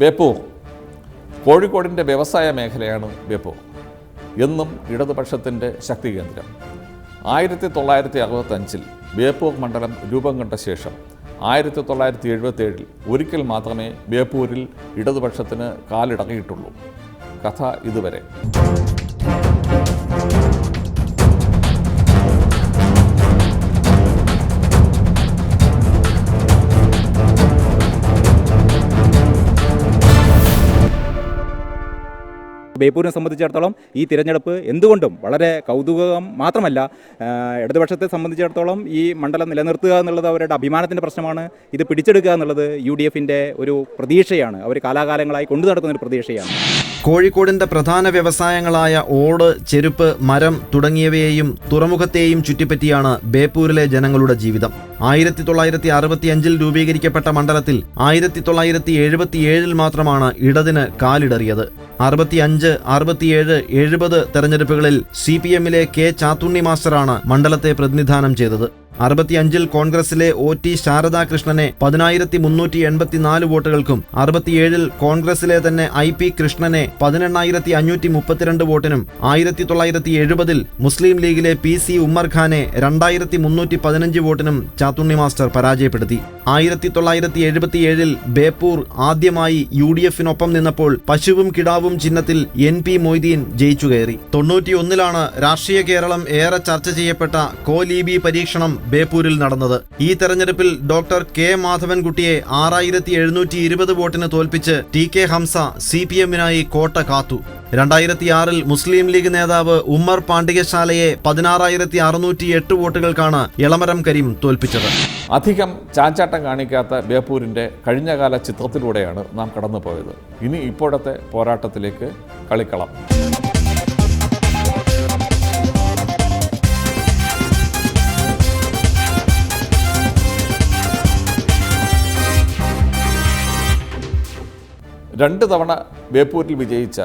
ബേപ്പൂർ കോഴിക്കോടിന്റെ വ്യവസായ മേഖലയാണ് ബേപ്പൂർ എന്നും ഇടതുപക്ഷത്തിന്റെ ശക്തി കേന്ദ്രം. ആയിരത്തി തൊള്ളായിരത്തി അറുപത്തഞ്ചിൽ ബേപ്പൂർ മണ്ഡലം രൂപം കണ്ട ശേഷം ആയിരത്തി തൊള്ളായിരത്തി എഴുപത്തേഴിൽ ഒരിക്കൽ മാത്രമേ ബേപ്പൂരിൽ ഇടതുപക്ഷത്തിന് കാലിടങ്ങിയിട്ടുള്ളൂ. കഥ ഇതുവരെ. ബേപ്പൂരിനെ സംബന്ധിച്ചിടത്തോളം ഈ തിരഞ്ഞെടുപ്പ് എന്തുകൊണ്ടും വളരെ കൗതുകം മാത്രമല്ല ഇടതുപക്ഷത്തെ സംബന്ധിച്ചിടത്തോളം ഈ മണ്ഡലം നിലനിർത്തുക എന്നുള്ളത് അവരുടെ അഭിമാനത്തിന്റെ പ്രശ്നമാണ്. ഇത് പിടിച്ചെടുക്കുക എന്നുള്ളത് യു ഡി എഫിന്റെ ഒരു പ്രതീക്ഷയാണ്. അവർ കാലാകാലങ്ങളായി കൊണ്ടു നടക്കുന്ന ഒരു പ്രതീക്ഷയാണ്. കോഴിക്കോടിന്റെ പ്രധാന വ്യവസായങ്ങളായ ഓട് ചെരുപ്പ് മരം തുടങ്ങിയവയെയും തുറമുഖത്തെയും ചുറ്റിപ്പറ്റിയാണ് ബേപ്പൂരിലെ ജനങ്ങളുടെ ജീവിതം. ആയിരത്തി തൊള്ളായിരത്തി അറുപത്തിയഞ്ചിൽ രൂപീകരിക്കപ്പെട്ട മണ്ഡലത്തിൽ ആയിരത്തി തൊള്ളായിരത്തി എഴുപത്തിയേഴിൽ മാത്രമാണ് ഇടതിന് കാലിടറിയത്. അറുപത്തിയഞ്ച് അറുപത്തിയേഴ് എഴുപത് തെരഞ്ഞെടുപ്പുകളിൽ സി പി എമ്മിലെ കെ ചാത്തുണ്ണി മാസ്റ്ററാണ് മണ്ഡലത്തെ പ്രതിനിധാനം ചെയ്തത്. അറുപത്തിയഞ്ചിൽ കോൺഗ്രസിലെ ഒ ടി ശാരദാകൃഷ്ണനെ പതിനായിരത്തി മുന്നൂറ്റി എൺപത്തിനാല് വോട്ടുകൾക്കും അറുപത്തിയേഴിൽ കോൺഗ്രസിലെ തന്നെ ഐ പി കൃഷ്ണനെ പതിനെണ്ണായിരത്തി അഞ്ഞൂറ്റി മുപ്പത്തിരണ്ട് വോട്ടിനും ആയിരത്തി തൊള്ളായിരത്തി എഴുപതിൽ മുസ്ലിം ലീഗിലെ പി സി ഉമ്മർ ഖാനെ രണ്ടായിരത്തി മുന്നൂറ്റി പതിനഞ്ച് വോട്ടിനും ചാത്തുണ്ണി മാസ്റ്റർ പരാജയപ്പെടുത്തി. ആയിരത്തി തൊള്ളായിരത്തി എഴുപത്തിയേഴിൽ ബേപ്പൂർ ആദ്യമായി യു ഡി എഫിനൊപ്പം നിന്നപ്പോൾ പശുവും കിടാവും ചിഹ്നത്തിൽ എൻ പി മൊയ്തീൻ ജയിച്ചു കയറി തൊണ്ണൂറ്റിയൊന്നിലാണ് രാഷ്ട്രീയ കേരളം ഏറെ ചർച്ച ചെയ്യപ്പെട്ട കോലീബി പരീക്ഷണം ബേപ്പൂരിൽ നടന്നത്. ഈ തെരഞ്ഞെടുപ്പിൽ ഡോക്ടർ കെ. മാധവൻകുട്ടിയെ ആറായിരത്തി എഴുന്നൂറ്റി ഇരുപത് വോട്ടിന് തോൽപ്പിച്ച് T. K. Hamsa C P എമ്മിനായി കോട്ട കാത്തു. രണ്ടായിരത്തിയാറിൽ മുസ്ലിം ലീഗ് നേതാവ് ഉമ്മർ പാണ്ഡികശാലയെ പതിനാറായിരത്തി അറുന്നൂറ്റി എട്ട് വോട്ടുകൾക്കാണ് ഇളമരം കരീം തോൽപ്പിച്ചത്. അധികം ചാഞ്ചാട്ടം കാണിക്കാത്ത ബേപ്പൂരിന്റെ കഴിഞ്ഞകാല ചിത്രത്തിലൂടെയാണ് നാം കടന്നുപോയത്. ഇനി ഇപ്പോഴത്തെ പോരാട്ടത്തിലേക്ക് കളിക്കളം. രണ്ട് തവണ ബേപ്പൂരിൽ വിജയിച്ച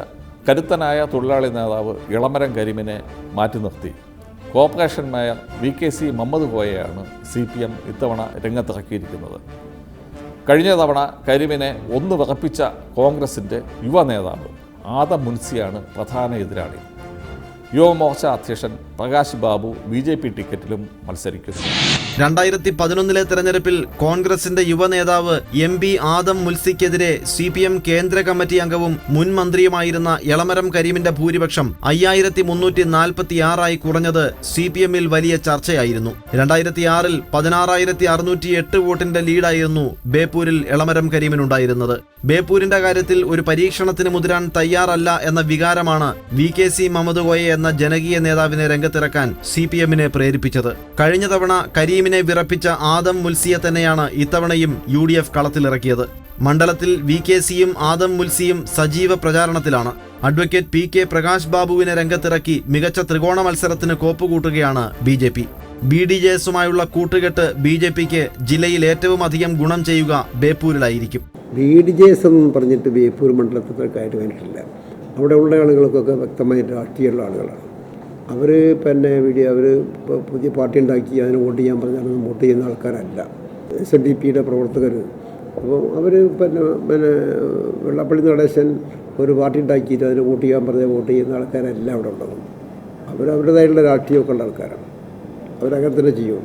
കരുത്തനായ തൊഴിലാളി നേതാവ് ഇളമരം കരിമിനെ മാറ്റി നിർത്തി. Corporation mayor V K C Muhammad കോയയാണ് C P M ഇത്തവണ രംഗത്തിറക്കിയിരിക്കുന്നത്. കഴിഞ്ഞ തവണ കരിമിനെ ഒന്ന് വിറപ്പിച്ച കോൺഗ്രസിന്റെ യുവ നേതാവ് ആദം മുൻസിയാണ് പ്രധാന എതിരാളി. യുവമോർച്ച അധ്യക്ഷൻ Prakash Babu B J P ടിക്കറ്റിലും മത്സരിക്കുന്നു. രണ്ടായിരത്തി പതിനൊന്നിലെ തെരഞ്ഞെടുപ്പിൽ കോൺഗ്രസിന്റെ യുവ നേതാവ് എം പി ആദം മുൽസിക്കെതിരെ സി പി എം കേന്ദ്ര കമ്മിറ്റി അംഗവും മുൻ മന്ത്രിയുമായിരുന്ന എളമരം കരീമിന്റെ ഭൂരിപക്ഷം അയ്യായിരത്തി മുന്നൂറ്റി നാൽപ്പത്തിയാറായി കുറഞ്ഞത് സി പി എമ്മിൽ വലിയ ചർച്ചയായിരുന്നു. രണ്ടായിരത്തി ആറിൽ പതിനാറായിരത്തി അറുന്നൂറ്റി എട്ട് വോട്ടിന്റെ ലീഡായിരുന്നു ബേപ്പൂരിൽ എളമരം കരീമിനുണ്ടായിരുന്നത്. ബേപ്പൂരിന്റെ കാര്യത്തിൽ ഒരു പരീക്ഷണത്തിന് മുതിരാൻ തയ്യാറല്ല എന്ന വികാരമാണ് V K C Mamad Koya എന്ന ജനകീയ നേതാവിനെ രംഗത്തിറക്കാൻ സി പി എമ്മിനെ പ്രേരിപ്പിച്ചത്. കഴിഞ്ഞ തവണ കരീമിനെ വിറപ്പിച്ച ആദം മുൽസിയെ തന്നെയാണ് ഇത്തവണയും യു ഡി എഫ് കളത്തിലിറക്കിയത്. മണ്ഡലത്തിൽ വി കെ സിയും ആദം മുൽസിയും സജീവ പ്രചാരണത്തിലാണ്. അഡ്വക്കേറ്റ് പി കെ പ്രകാശ് ബാബുവിനെ രംഗത്തിറക്കി മികച്ച ത്രികോണ മത്സരത്തിന് കോപ്പുകൂട്ടുകയാണ് B J P. B D J എസുമായുള്ള കൂട്ടുകെട്ട് ബി ജെ പിക്ക് ജില്ലയിൽ ഏറ്റവും അധികം ഗുണം ചെയ്യുക ബേപ്പൂരിലായിരിക്കും. ബി ഡി ജെ എസ് എന്ന് പറഞ്ഞിട്ട് ബേപ്പൂർ മണ്ഡലത്തിൽ കാര്യമായിട്ടില്ല അവിടെ ഉള്ള ആളുകൾക്കൊക്കെ വ്യക്തമായിട്ട് രാഷ്ട്രീയമുള്ള ആളുകളാണ്. അവർ പിന്നെ വീഡിയോ അവർ പുതിയ പാർട്ടി ഉണ്ടാക്കി അതിന് വോട്ട് ചെയ്യാൻ പറഞ്ഞാൽ വോട്ട് ചെയ്യുന്ന ആൾക്കാരല്ല. എസ് എൻ ഡി പിയുടെ പ്രവർത്തകർ അപ്പോൾ അവർ പിന്നെ പിന്നെ വെള്ളപ്പള്ളി നടേശൻ ഒരു പാർട്ടി ഉണ്ടാക്കിയിട്ട് അതിന് വോട്ട് ചെയ്യാൻ പറഞ്ഞാൽ വോട്ട് ചെയ്യുന്ന ആൾക്കാരല്ല അവിടെ ഉള്ളത്. അവർ അവരുടേതായിട്ടുള്ള രാഷ്ട്രീയമൊക്കെ ഉള്ള ആൾക്കാരാണ്. അവരങ്ങനെ തന്നെ ചെയ്യും.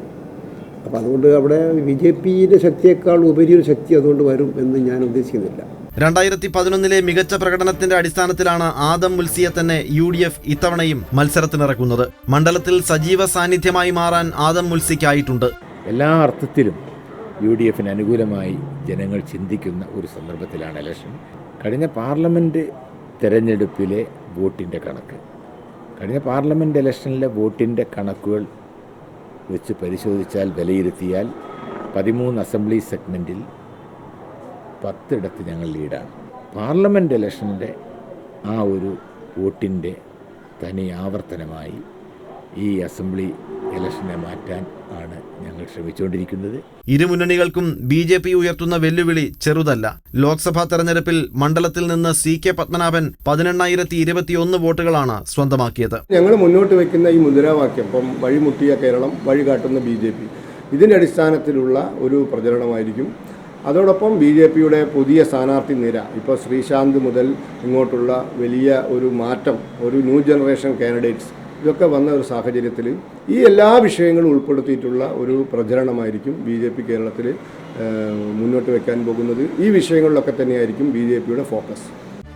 അപ്പോൾ അതുകൊണ്ട് അവിടെ ബി ജെ പിയുടെ ശക്തിയേക്കാൾ ഉപരി ഒരു ശക്തി അതുകൊണ്ട് വരും എന്ന് ഞാൻ ഉദ്ദേശിക്കുന്നില്ല. രണ്ടായിരത്തി പതിനൊന്നിലെ മികച്ച പ്രകടനത്തിന്റെ അടിസ്ഥാനത്തിലാണ് ആദം മുൽസിയെ തന്നെ യു ഡി എഫ് ഇത്തവണയും മത്സരത്തിനിറക്കുന്നത്. മണ്ഡലത്തിൽ സജീവ സാന്നിധ്യമായി മാറാൻ ആദം മുൽസിക്കായിട്ടുണ്ട്. എല്ലാ അർത്ഥത്തിലും യു ഡി എഫിന് അനുകൂലമായി ജനങ്ങൾ ചിന്തിക്കുന്ന ഒരു സന്ദർഭത്തിലാണ് ഇലക്ഷൻ. കഴിഞ്ഞ പാർലമെന്റ് തെരഞ്ഞെടുപ്പിലെ വോട്ടിന്റെ കണക്ക്. കഴിഞ്ഞ പാർലമെന്റ് ഇലക്ഷനിലെ വോട്ടിന്റെ കണക്കുകൾ വെച്ച് പരിശോധിച്ചാൽ വിലയിരുത്തിയാൽ പതിമൂന്ന് അസംബ്ലി സെഗ്മെന്റിൽ പത്തിടത്ത് ഞങ്ങൾ ലീഡാണ്. പാർലമെന്റ് ഇലക്ഷന്റെ ആ ഒരു വോട്ടിന്റെ തനി ആവർത്തനമായി ഈ അസംബ്ലി ഇലക്ഷനെ മാറ്റാൻ ആണ് ഞങ്ങൾ ശ്രമിച്ചുകൊണ്ടിരിക്കുന്നത്. ഇരു മുന്നണികൾക്കും ബി ജെ പി ഉയർത്തുന്ന വെല്ലുവിളി ചെറുതല്ല. ലോക്സഭാ തെരഞ്ഞെടുപ്പിൽ മണ്ഡലത്തിൽ നിന്ന് സി കെ പത്മനാഭൻ പതിനെണ്ണായിരത്തി ഇരുപത്തിയൊന്ന് വോട്ടുകളാണ് സ്വന്തമാക്കിയത്. ഞങ്ങൾ മുന്നോട്ട് വയ്ക്കുന്ന ഈ മുദ്രാവാക്യം ഇപ്പം വഴിമുട്ടിയ കേരളം വഴി കാട്ടുന്ന ബി ജെ പി ഇതിന്റെ അടിസ്ഥാനത്തിലുള്ള ഒരു പ്രചരണമായിരിക്കും അതോടൊപ്പം ബി ജെ പിയുടെ പുതിയ സ്ഥാനാർത്ഥി നിര. ഇപ്പോൾ ശ്രീശാന്ത് മുതൽ ഇങ്ങോട്ടുള്ള വലിയ ഒരു മാറ്റം ഒരു ന്യൂ ജനറേഷൻ കാൻഡിഡേറ്റ്സ് ഇതൊക്കെ വന്ന ഒരു സാഹചര്യത്തിൽ ഈ എല്ലാ വിഷയങ്ങളും ഉൾപ്പെടുത്തിയിട്ടുള്ള ഒരു പ്രചരണമായിരിക്കും ബി ജെ പി കേരളത്തിൽ മുന്നോട്ട് വയ്ക്കാൻ പോകുന്നത്. ഈ വിഷയങ്ങളിലൊക്കെ തന്നെയായിരിക്കും ബി ജെ പിയുടെ ഫോക്കസ്.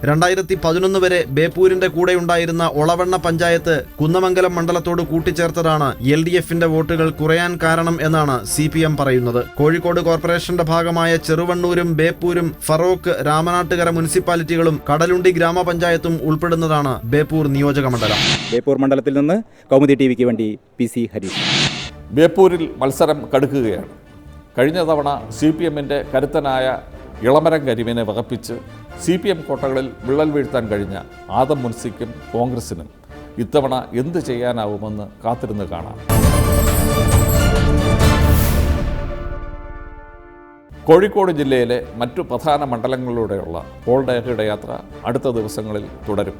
രണ്ടായിരത്തി പതിനൊന്ന് വരെ ബേപ്പൂരിന്റെ കൂടെയുണ്ടായിരുന്ന ഒളവണ്ണ പഞ്ചായത്ത് കുന്നമംഗലം മണ്ഡലത്തോട് കൂട്ടിച്ചേർത്തതാണ് എൽ ഡി എഫിന്റെ വോട്ടുകൾ കുറയാൻ കാരണം എന്നാണ് സി പി എം പറയുന്നത്. കോഴിക്കോട് കോർപ്പറേഷന്റെ ഭാഗമായ ചെറുവണ്ണൂരും ബേപ്പൂരും ഫറോക്ക് രാമനാട്ടുകര മുനിസിപ്പാലിറ്റികളും കടലുണ്ടി ഗ്രാമപഞ്ചായത്തും ഉൾപ്പെടുന്നതാണ് ബേപ്പൂർ നിയോജക മണ്ഡലം. ബേപ്പൂർ മണ്ഡലത്തിൽ നിന്ന് കൗമുദി ടി വിക്ക് വേണ്ടി പി സി ഹരീഷ്. ബേപ്പൂരിൽ മത്സരം കടുക്കുകയാണ്. കഴിഞ്ഞ തവണ സി പി എമ്മിന്റെ കരുത്തനായ ഇളമരം കരിമിനെ വകപ്പിച്ച് സി പി എം കോട്ടകളിൽ വിള്ളൽ വീഴ്ത്താൻ കഴിഞ്ഞ ആദം മുൻസിക്കും കോൺഗ്രസിനും ഇത്തവണ എന്ത് ചെയ്യാനാവുമെന്ന് കാത്തിരുന്ന് കാണാം. കോഴിക്കോട് ജില്ലയിലെ മറ്റു പ്രധാന മണ്ഡലങ്ങളിലൂടെയുള്ള പോൾ ഡേഹയുടെ യാത്ര അടുത്ത ദിവസങ്ങളിൽ തുടരും.